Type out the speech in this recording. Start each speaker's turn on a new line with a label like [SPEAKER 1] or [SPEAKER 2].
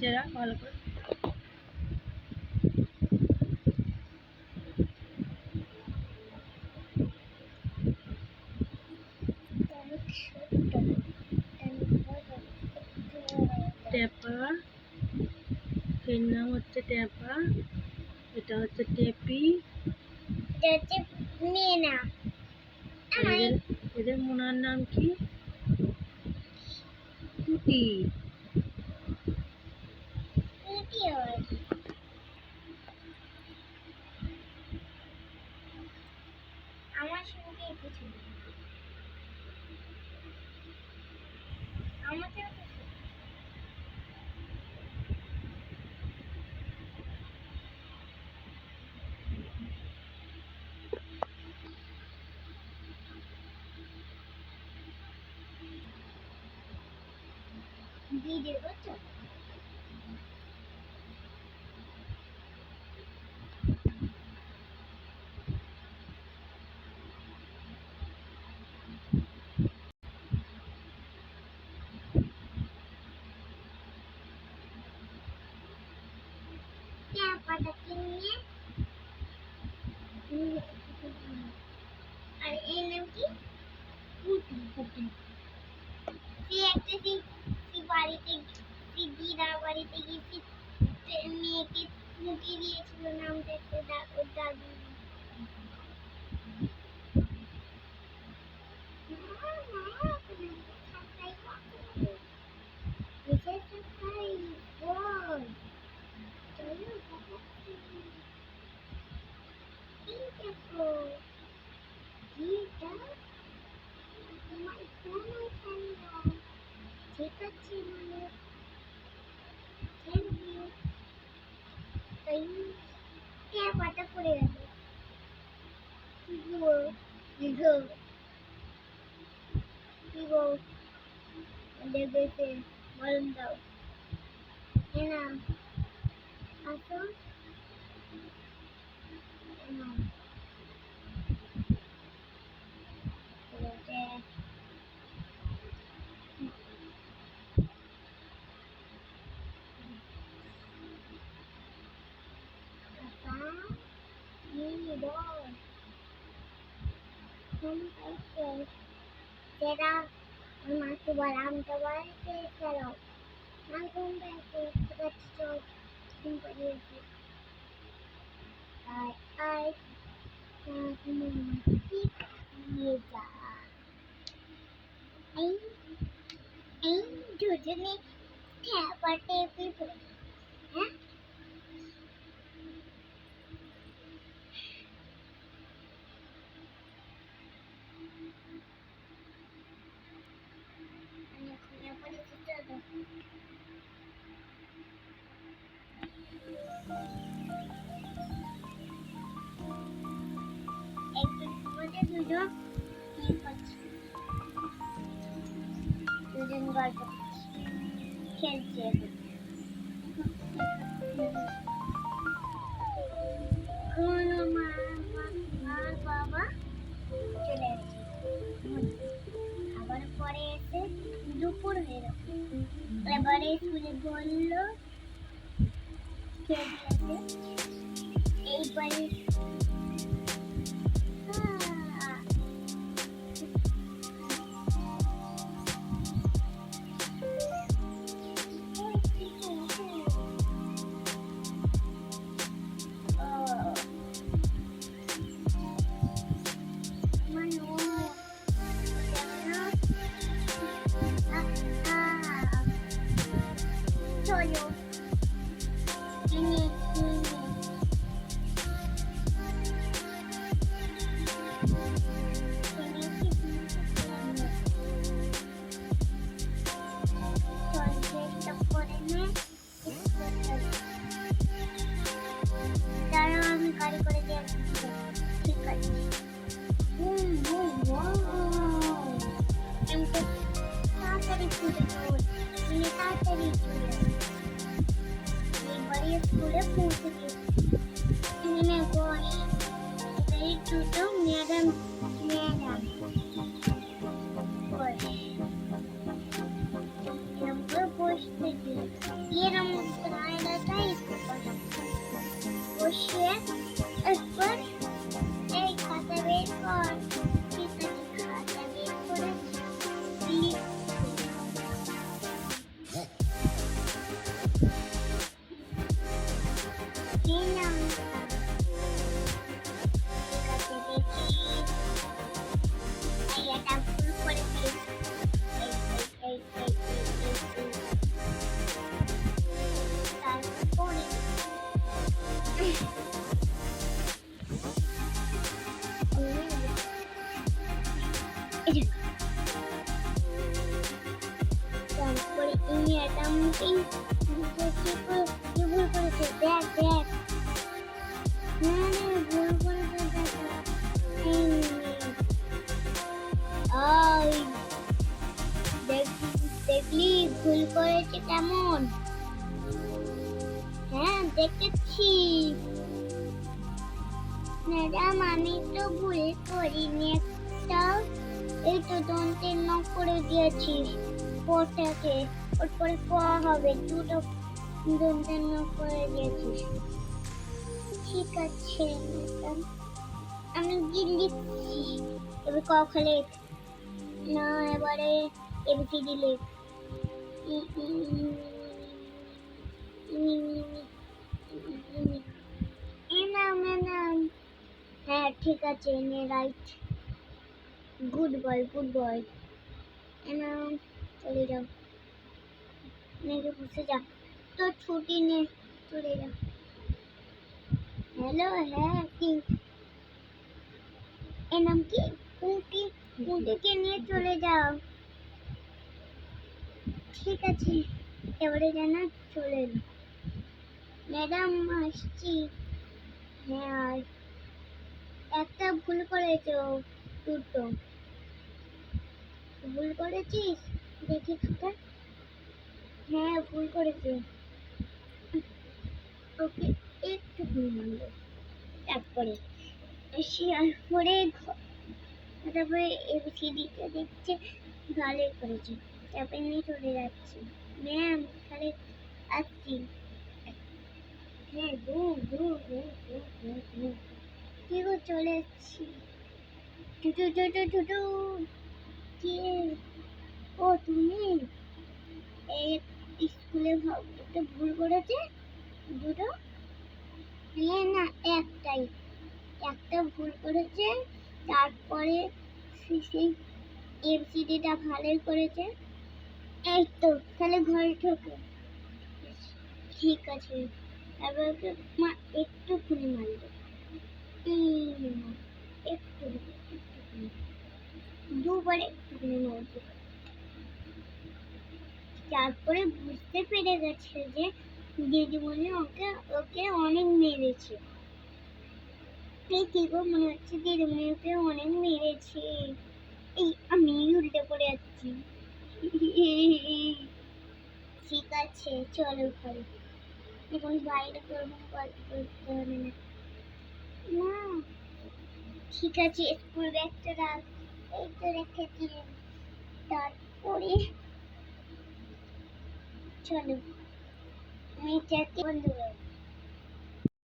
[SPEAKER 1] জেরা ভালো করে। ট্যাপা এর নাম হচ্ছে ট্যাপা এটা হচ্ছে টেপি এদের এদের মোনার নাম কি? টুটি
[SPEAKER 2] ট্যাপাটা People, people, and they're going to say, Walang. And, um, aso, and, um, Papa, you need. Đó, mà tôi bảo làm cho bác cái xe lột. Nó cũng đang kìa, tôi đã cho không có gì খেলছে বাবা চলে গেছে আবার পরে এসে দুপুর হয়ে গেল এবারে স্কুলে বলল দিয়েছে కూడా పూర్తి చేస్తాను দেখলি ভুল করেছে কেমন হ্যাঁ দেখেছি ম্যাডাম আমি তো ভুল করিনি একটা এই তো দন্তের নখ করে দিয়েছি পটাকে ওর পরে ক হবে দুটো দন্তের করে দিয়েছিস ঠিক আছে আমি কি লিখছি এবার ক খালে না এবারে এবিসিডি লেখ হ্যাঁ ঠিক আছে নে right good boy good boy না চলে যাও। মেঘে বসে যা তো ছুটি নে, চলে যা হ্যালো হ্যাঁ কি? এ নাম কি? কুকি কুকিকে নিয়ে চলে যাও। ঠিক আছে, এবারে যেন চলে এলো ম্যাডাম আসছি। হ্যাঁ একটা ভুল করেছ, দুটো। ভুল করেছিস? দেখি খাতা হ্যাঁ ভুল করেছি। ওকে একটু ভুল মানবো তারপরে শেয়ার করে তারপরে এবিসিডিটা দেখছে ভালোই করেছে। তারপরে নিয়ে চলে যাচ্ছি। ম্যাম, তাহলে আসছি। হ্যাঁ দু দু দু দু দু দু কি গো, চলে এসছি টুটু টুটু টুটু। কে? ভাব- একটা ভুল করেছে। দুটো। হ্যাঁ না একটাই। একটা ভুল করেছে তারপরে সেই এমসিডিটা ভালোই করেছে। এই তো তাহলে ঘরে ঢোকে। ঠিক আছে। এবার ওকে মা একটুখানি মারবে এই না, একটু একটুখানি। দুবার একটুখানি মারবে তারপরে বুঝতে পেরে গেছে যে দিদিমণি ওকে ওকে অনেক মেরেছে। এই কি গো, মনে হচ্ছে দিদিমণি ওকে অনেক মেরেছে। এই, আমি উল্টে পড়ে যাচ্ছি। ঠিক আছে, চলো ঘরে। এখন বাইরে করব গল্প করতে হবে না। না ঠিক আছে, স্কুল ব্যাগটা রাখ। এই তো রেখেছি তারপরে চলো মেয়েটাকে বন্ধ করো